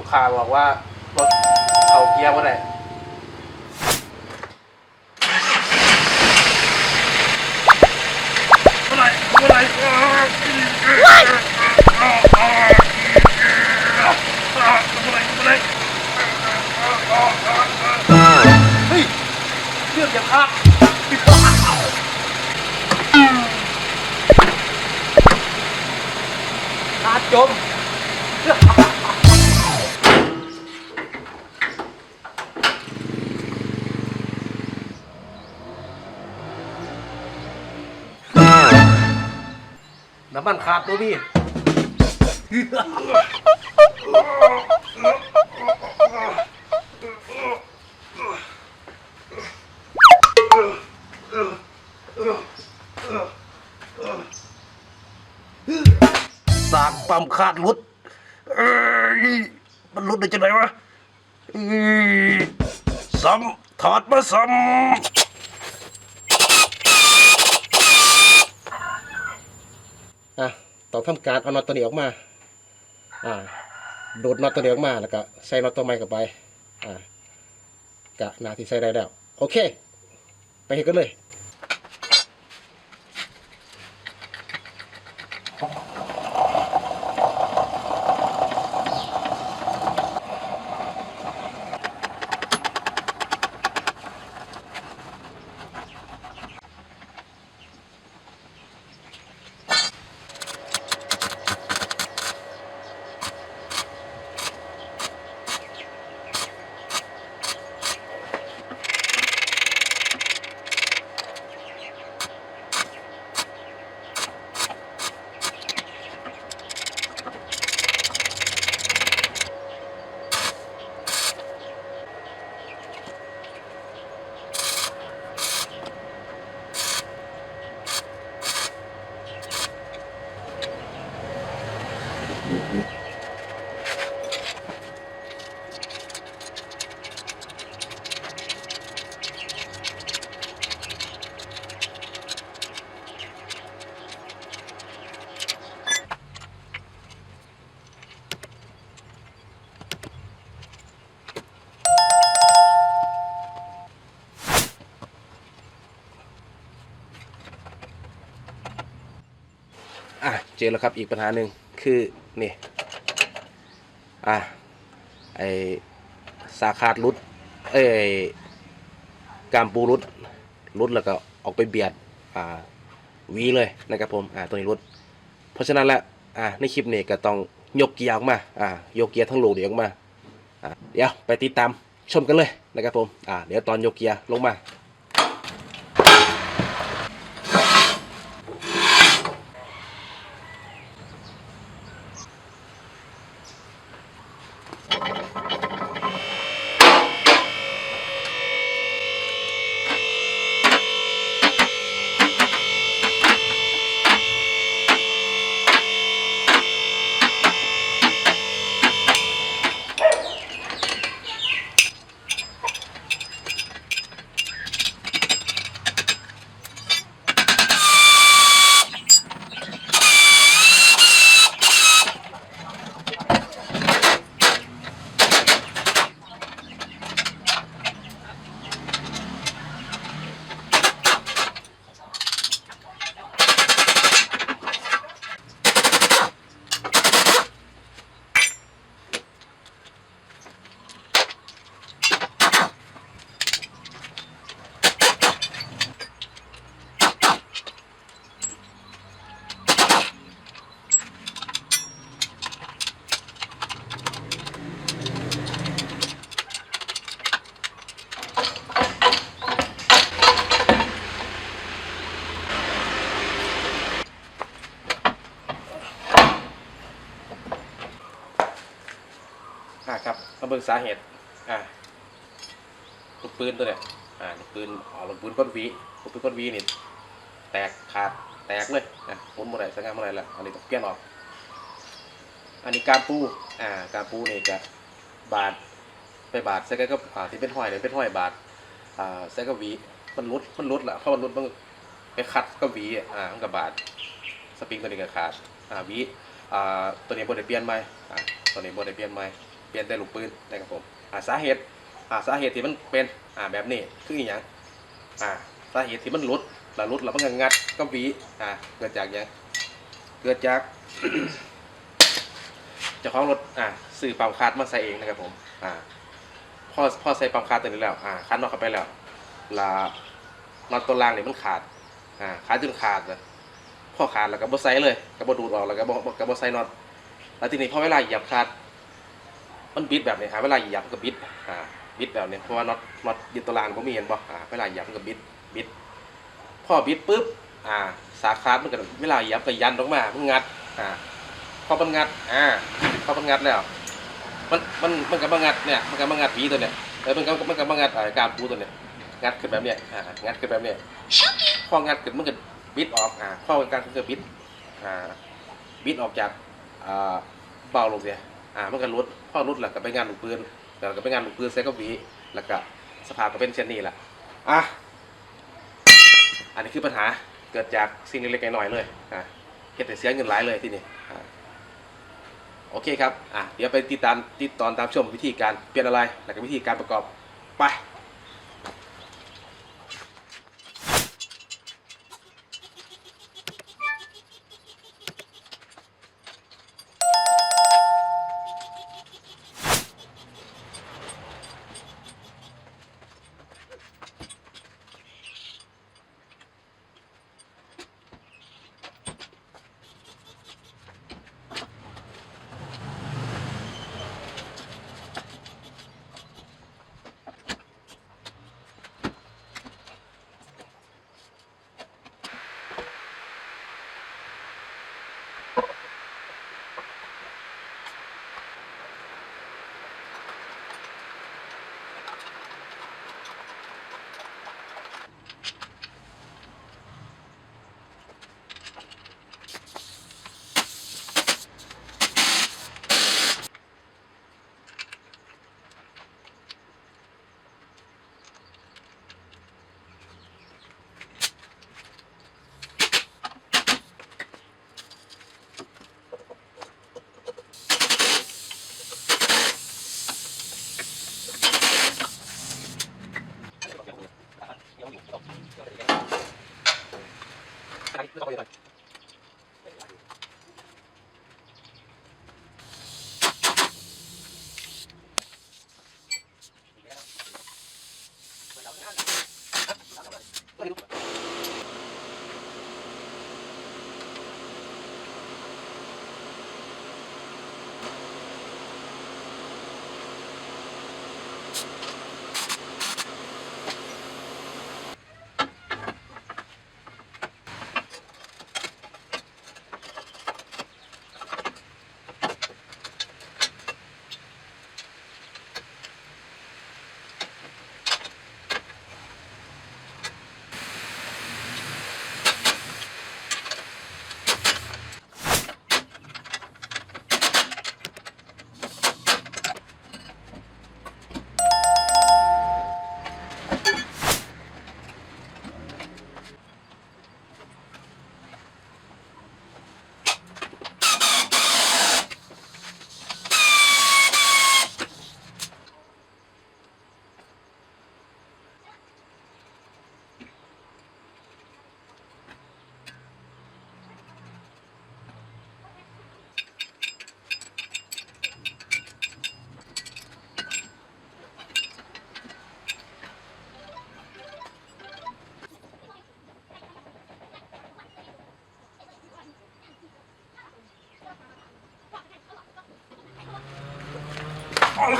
ูกค้าบอกว่ารถเขาเกียร์ว่าไดเมื่อไหร่เมื่อไหร่เมื่อไหร่เมื่อไหร่เฮ้ยเรื่องจะพลาดขาดจม น้ำมันขาดตัวพี่สากปั๊มขาดรุดเอ้ยมันรุดได้จังไงวะเอ้ยซ้ำถอดมาซ้ำ อะ ต้องทำการเอาน็อตตัวนี้ออกมา อ่าโดดน็อตตัวนี้ออกมาแล้วก็ใส่น็อตตัวใหม่เข้าไป อ่ากะนาที่ใส่ได้แล้ว โอเค ไปเห็นกันเลย อะเจอแล้วครับอีกปัญหาหนึ่งคือนี่อะไอสาขาดรุดเอ้กามปูรุดรุดแล้วก็ออกไปเบียดอ่าวีเลยนะครับผมอ่าตัวนี้รุด เพราะฉะนั้นแล้วอ่าในคลิปนี้ก็ต้องยกเกียร์ออกมาอ่ายกเกียร์ทั้งลูกเดี๋ยวออกมาอ่าเดี๋ยวไปติดตามชมกันเลยนะครับผมอ่าเดี๋ยวตอนยกเกียร์ลงมา อ่าครับมาเบิ่งสาเหตุอ่าลูกปืนตัวเนี้ยอ่าลูกปืนอ๋อลูกปืนก้นวีลูกปืนก้นวีนี่แตกขาดแตกเลยนะหมุนเมื่อไรสังงานเมื่อไร่ละอันนี้ต้องเปลี่ยนออก อันนี้การปูอ่าการปูนี่ก็บาดไปบาดใส่ก็อ่าที่เป็นห้อยเลยเป็นห้อยบาดอ่าใส่ก็วีมันรุดมันรุดละเพราะมันรุดมันไปคัดก็วีอ่ามันก็บาดสปริงตัวนี้ก็ขาดอ่าวีอ่าตัวนี้บดได้เปลี่ยนใหมอ่าตัวนี้บดได้เปลี่ยนใหม เปลี่ยนแต่ลูกปืนนะครับผมอ่าสาเหตุอ่าสาเหตุที่มันเป็นอ่าแบบนี้คืออย่างอ่าสาเหตุที่มันหลุดแล้วหลุดแล้วมันก็งัดก็วีอ่าเกิดจากหยังเกิดจากเจ้าของรถอ่าซื้อปั๊มคาร์ดมาใส่เองนะครับผมอ่าพอพอใส่ปั๊มคาร์ดตัวนี้แล้วอ่าคัดนอตเข้าไปแล้วลาน็อตตัวล่างเนี่ยมันขาดอ่าขาดจนขาดเลยพอขาดแล้วก็บ่ใส่เลยก็บ่ดูดออกแล้วก็บ่บ่ก็บ่ใส่น็อตแล้วทีนี้พอเวลาเหยียบคาร์ด มันบิดแบบนี้ครับเวลาเหยียบมันก็บิดอ่าบิดแบบนี้เพราะว่าน็อตน็อตยึดตัวล่างบ่มีเห็นบ่อ่าเวลาเหยียบมันก็บิดบิดพอบิดปุ๊บอ่าสาคาร์ดมันก็เวลาเหยียบก็ยันออกมามันงัดอ่าพอมันงัดอ่าพอมันงัดแล้วมันมันมันกับมันงัดเนี่ยมันกับมันงัดผีตัวเนี่ยเออมันกับมันกับมันงัดกามปูตัวเนี่ยงัดขึ้นแบบเนี้ยอ่างัดขึ้นแบบเนี้ยพองัดขึ้นมันก็บิดออกอ่าพอการมันก็บิดอ่าบิดออกจากอ่าเป่าลงเนี่ยอ่ามันก็รุด อรุดแล้วก็ไปงานลูกปืนแล้วก็ไปงานลูกปืนเซกับหวีแล้วก็สภาพก็เป็นเช่นนี้แหละอะอันนี้คือปัญหาเกิดจากสิ่งเล็กๆน้อยๆเลยอะเหตุแต่เสียเงินหลายเลยที่นี่อะโอเคครับอะเดี๋ยวไปติดตามติดตอนตามชมวิธีการเปลี่ยนอะไร แล้วก็วิธีการประกอบไป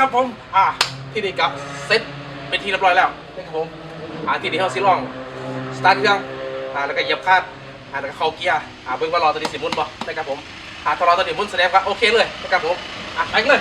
ครับผม อ่าที่นี่กับเซ็ตเป็นที่เรียบร้อยแล้วนะครับผม อ่าที่นี่เขาซีลองสตาร์ทเครื่องอ่าแล้วก็เหยียบคาดอ่าแล้วก็เข้าเกียร์อ่าเบิ่งว่ารอตัวนี้สิมุนบ่นะครับผมอ่าถ้ารอตัวนี้มุนแสดงว่าโอเคเลยนะครับผม อะไปเลย